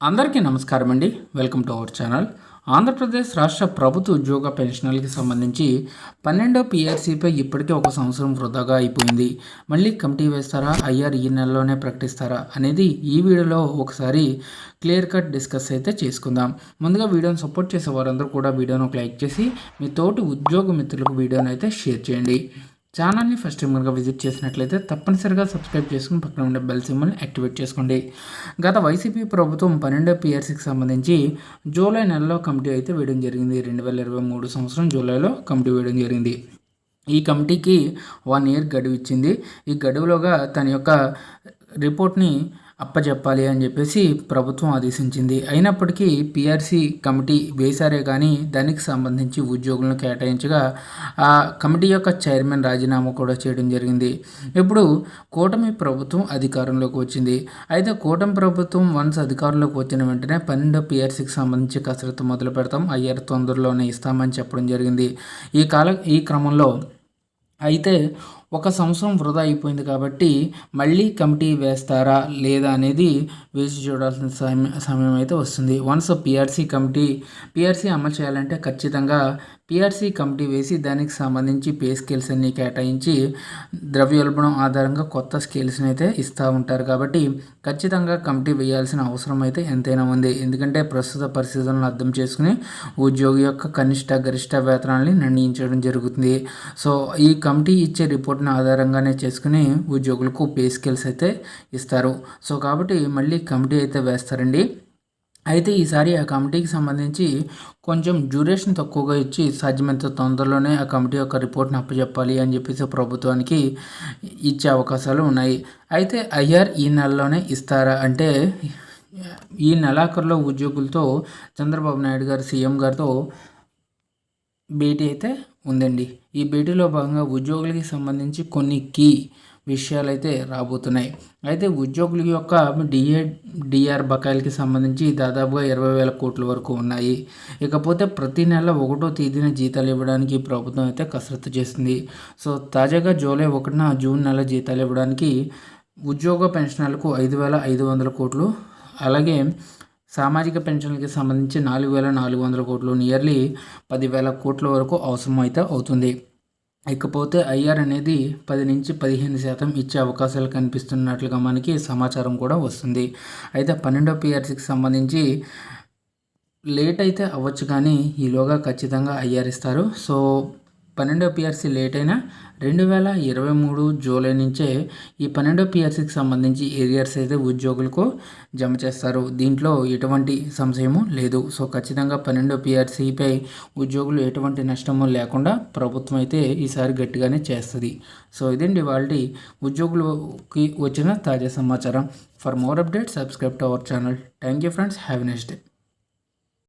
అందరికీ నమస్కారం అండి. Welcome to our channel Andhra Pradesh రాష్ట్ర ప్రభుత్వ ఉద్యోగ పెన్షనర్లకి సంబంధించి పన్నెండో పిఆర్సీపై ఇప్పటికే ఒక సంవత్సరం వృధాగా అయిపోయింది. మళ్ళీ కమిటీ వేస్తారా? ఐఆర్ ఈ నెలలోనే ప్రకటిస్తారా? అనేది ఈ వీడియోలో ఒకసారి క్లియర్ కట్ డిస్కస్ అయితే చేసుకుందాం. ముందుగా వీడియోని సపోర్ట్ చేసే వారందరూ కూడా వీడియోను లైక్ చేసి మీ తోటి ఉద్యోగ మిత్రులకు వీడియోని అయితే షేర్ చేయండి. ఛానల్ని ఫస్ట్ టైం కనుక విజిట్ చేసినట్లయితే తప్పనిసరిగా సబ్స్క్రైబ్ చేసుకుని పక్కన ఉండే బెల్ సింబల్ని యాక్టివేట్ చేసుకోండి. గత వైసీపీ ప్రభుత్వం పన్నెండో పిఆర్సీకి సంబంధించి జూలై నెలలో కమిటీ అయితే వేయడం జరిగింది. రెండు వేల ఇరవై మూడు సంవత్సరం జూలైలో కమిటీ వేయడం జరిగింది. ఈ కమిటీకి వన్ ఇయర్ గడువు ఇచ్చింది. ఈ గడువులోగా తన యొక్క రిపోర్ట్ని అప్పచెప్పాలి అని చెప్పేసి ప్రభుత్వం ఆదేశించింది. అయినప్పటికీ పిఆర్సీ కమిటీ వేశారే కానీ దానికి సంబంధించి ఉద్యోగులను కేటాయించగా ఆ కమిటీ యొక్క చైర్మన్ రాజీనామా కూడా చేయడం జరిగింది. ఇప్పుడు కూటమి ప్రభుత్వం అధికారంలోకి వచ్చింది. అయితే కూటమి ప్రభుత్వం వన్స్ అధికారంలోకి వచ్చిన వెంటనే పన్నెండు పిఆర్సీకి సంబంధించి కసరత్తు మొదలు పెడతాం. అయ్యారు తొందరలోనే ఇస్తామని చెప్పడం జరిగింది. ఈ కాల ఈ క్రమంలో అయితే ఒక సంవత్సరం వృధా అయిపోయింది కాబట్టి మళ్ళీ కమిటీ వేస్తారా లేదా అనేది వేచి చూడాల్సిన సమయం సమయం అయితే వస్తుంది. వన్స్ పిఆర్సీ కమిటీ పిఆర్సీ అమలు చేయాలంటే ఖచ్చితంగా పిఆర్సీ కమిటీ వేసి దానికి సంబంధించి పే స్కేల్స్ అన్ని కేటాయించి ద్రవ్యోల్బణం ఆధారంగా కొత్త స్కేల్స్ని అయితే ఇస్తూ ఉంటారు. కాబట్టి ఖచ్చితంగా కమిటీ వేయాల్సిన అవసరం అయితే ఎంతైనా ఉంది. ఎందుకంటే ప్రస్తుత పరిస్థితులను అర్థం చేసుకుని ఉద్యోగి యొక్క కనిష్ట గరిష్ట వేతనాన్ని నిర్ణయించడం జరుగుతుంది. సో ఈ కమిటీ ఇచ్చే రిపోర్ట్ రిపోర్ట్ని ఆధారంగానే చేసుకుని ఉద్యోగులకు పే స్కేల్స్ అయితే ఇస్తారు. సో కాబట్టి మళ్ళీ కమిటీ అయితే వేస్తారండి. అయితే ఈసారి ఆ కమిటీకి సంబంధించి కొంచెం డ్యూరేషన్ తక్కువగా ఇచ్చి సాధ్యమైనంత తొందరలోనే ఆ కమిటీ యొక్క రిపోర్ట్ని అప్పచెప్పాలి అని చెప్పేసి ప్రభుత్వానికి ఇచ్చే అవకాశాలు ఉన్నాయి. అయితే ఐఆర్ ఈ నెలలోనే ఇస్తారా అంటే ఈ నెలాఖరులో ఉద్యోగులతో చంద్రబాబు నాయుడు గారు సీఎం గారితో భేటీ అయితే ఉందండి. ఈ భేటీలో భాగంగా ఉద్యోగులకి సంబంధించి కొన్ని కీ విషయాలు అయితే రాబోతున్నాయి. అయితే ఉద్యోగుల యొక్క డిఏ డిఆర్ బకాయిలకి సంబంధించి దాదాపుగా ఇరవై వేల కోట్ల వరకు ఉన్నాయి. ఇకపోతే ప్రతి నెల ఒకటో తేదీన జీతాలు ఇవ్వడానికి ప్రభుత్వం అయితే కసరత్తు చేస్తుంది సో తాజాగా జూలై ఒకటిన జూన్ నెల జీతాలు ఇవ్వడానికి ఉద్యోగ పెన్షనర్లకు ఐదు వేల ఐదు వందల కోట్లు అలాగే సామాజిక పెన్షన్లకి సంబంధించి నాలుగు వేల నాలుగు వందల కోట్లు నియర్లీ పదివేల కోట్ల వరకు అవసరం అయితే అవుతుంది. ఇకపోతే ఐఆర్ అనేది పది నుంచి పదిహేను శాతం ఇచ్చే అవకాశాలు కనిపిస్తున్నట్లుగా మనకి సమాచారం కూడా వస్తుంది. అయితే పన్నెండో పిఆర్సీకి సంబంధించి లేట్ అయితే అవ్వచ్చు కానీ ఈలోగా ఖచ్చితంగా ఐఆర్ ఇస్తారు. సో పన్నెండో పిఆర్సీ లేట్ అయినా రెండు వేల ఇరవై మూడు జూలై నుంచే ఈ పన్నెండో పిఆర్సీకి సంబంధించి ఏరియర్స్ అయితే ఉద్యోగులకు జమ చేస్తారు. దీంట్లో ఎటువంటి సంశయము లేదు. సో ఖచ్చితంగా పన్నెండో పిఆర్సీపై ఉద్యోగులు ఎటువంటి నష్టము లేకుండా ప్రభుత్వం అయితే ఈసారి గట్టిగానే చేస్తుంది. సో ఇదండి వాళ్ళ ఉద్యోగులకి వచ్చిన తాజా సమాచారం. For more update subscribe to our channel. Thank you friends. Have next day.